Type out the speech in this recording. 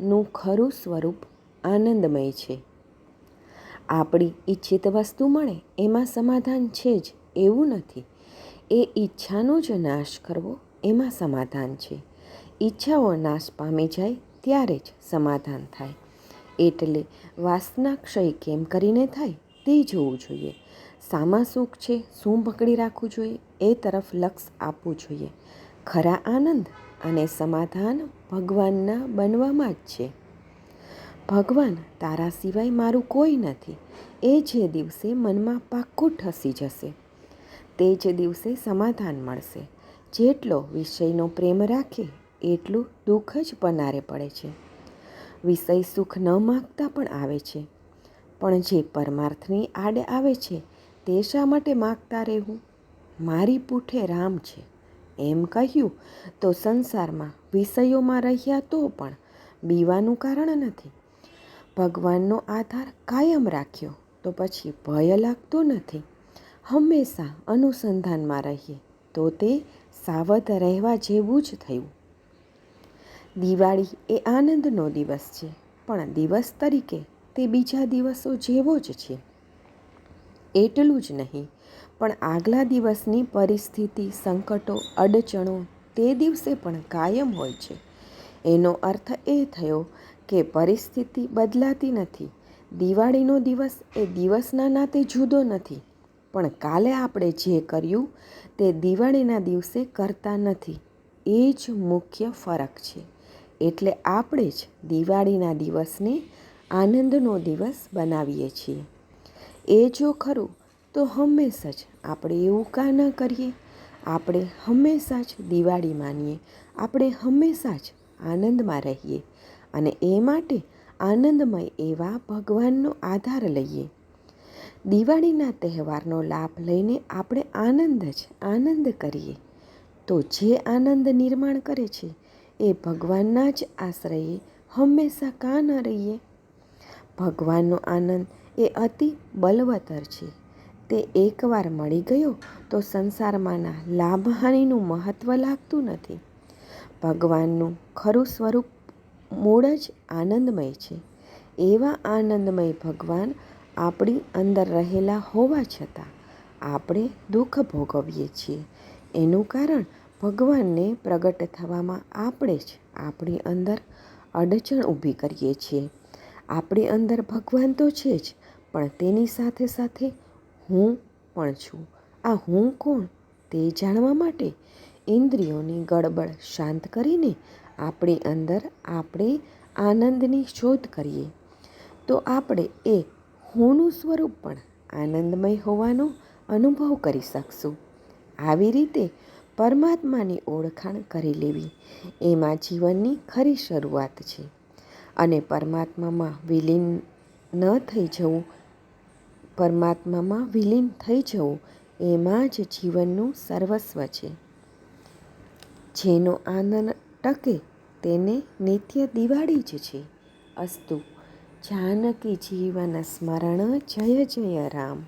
નું ખરું સ્વરૂપ આનંદમય છે. આપણી ઈચ્છિત વસ્તુ મળે, એમાં સમાધાન છે જ, એવું નથી. એ ઈચ્છાનો જ નાશ કરવો, એમાં સમાધાન છે. ઈચ્છાઓ નાશ પામી જાય, ત્યારે જ સમાધાન થાય. એટલે વાસના ક્ષય કેમ કરીને થાય, તે જોવું જોઈએ. સામા સુખ છે, શું પકડી રાખવું જોઈએ, એ તરફ લક્ષ આપવું જોઈએ. ખરા આનંદ? અને સમાધાન ભગવાનના બનવામાં જ છે. ભગવાન તારા સિવાય મારું કોઈ નથી. એ જે દિવસે મનમાં પાક્કું ઠસી જશે. તે જ દિવસે સમાધાન મળશે. જેટલો વિષયનો પ્રેમ રાખે, એટલું દુઃખ જ પનારે પડે છે. વિષય સુખ ન માગતા પણ આવે છે. પણ જે પરમાર્થની આડે આવે છે, તે શા માટે માગતા રહેવું? મારી પૂઠે રામ છે. એમ કહ્યું, તો સંસારમાં વિષયોમાં રહ્યા તો પણ બીવાનું કારણ નથી. ભગવાનનો આધાર કાયમ રાખ્યો, તો પછી ભય લાગતો નથી. હંમેશા અનુસંધાનમાં રહીએ, તો તે સાવધ રહેવા જેવું જ થયું. દિવાળી એ આનંદનો દિવસ છે, પણ દિવસ તરીકે તે બીજા દિવસો જેવો જ છે. એટલું જ નહીં, પણ આગલા દિવસની પરિસ્થિતિ, સંકટો, અડચણો તે દિવસે પણ કાયમ હોય છે. એનો અર્થ એ થયો કે પરિસ્થિતિ બદલાતી નથી. દિવાળીનો દિવસ એ દિવસના નાતે જુદો નથી, પણ કાલે આપણે જે કર્યું તે દિવાળીના દિવસે કરતા નથી. એ જ મુખ્ય ફરક છે. એટલે આપણે જ દિવાળીના દિવસને આનંદનો દિવસ બનાવીએ છીએ. એ જો ખરું, તો હંમેશા જ આપણે એવું કાં ન કરીએ. આપણે હંમેશા જ દિવાળી માનીએ. આપણે હંમેશા જ આનંદમાં રહીએ. અને એ માટે આનંદમય એવા ભગવાનનો આધાર લઈએ. દિવાળીના તહેવારનો લાભ લઈને આપણે આનંદ જ આનંદ કરીએ. તો જે આનંદ નિર્માણ કરે છે, એ ભગવાનના જ આશ્રયે હંમેશા કાં ન રહીએ? ભગવાનનો આનંદ એ અતિ બલવતર છે. તે એકવાર મળી ગયો તો સંસારમાંના લાભહાનિનું મહત્ત્વ લાગતું નથી. ભગવાનનું ખરું સ્વરૂપ મૂળ જ આનંદમય છે. એવા આનંદમય ભગવાન આપણી અંદર રહેલા હોવા છતાં આપણે દુઃખ ભોગવીએ છીએ. એનું કારણ ભગવાનને પ્રગટ થવામાં આપણે જ આપણી અંદર અડચણ ઊભી કરીએ છીએ. આપણી અંદર ભગવાન તો છે જ પણ તેની સાથે સાથે હું પણ છું. આ હું કોણ તે જાણવા માટે ઇન્દ્રિયોની ગડબડ શાંત કરીને આપણી અંદર આપણે આનંદની શોધ કરીએ. તો આપણે એ હુંનું સ્વરૂપ પણ આનંદમય હોવાનો અનુભવ કરી શકશું. આવી રીતે પરમાત્માની ઓળખાણ કરી લેવી એમાં જીવનની ખરી શરૂઆત છે. અને પરમાત્મામાં વિલીન ન થઈ જવું પરમાત્મામાં વિલીન થઈ જવું, એમાં જ જીવનનું સર્વસ્વ છે. જેનો આનંદ ટકે તેને નિત્ય દિવાળી જ છે. અસ્તુ, જાનકી જીવન સ્મરણ, જય જય રામ.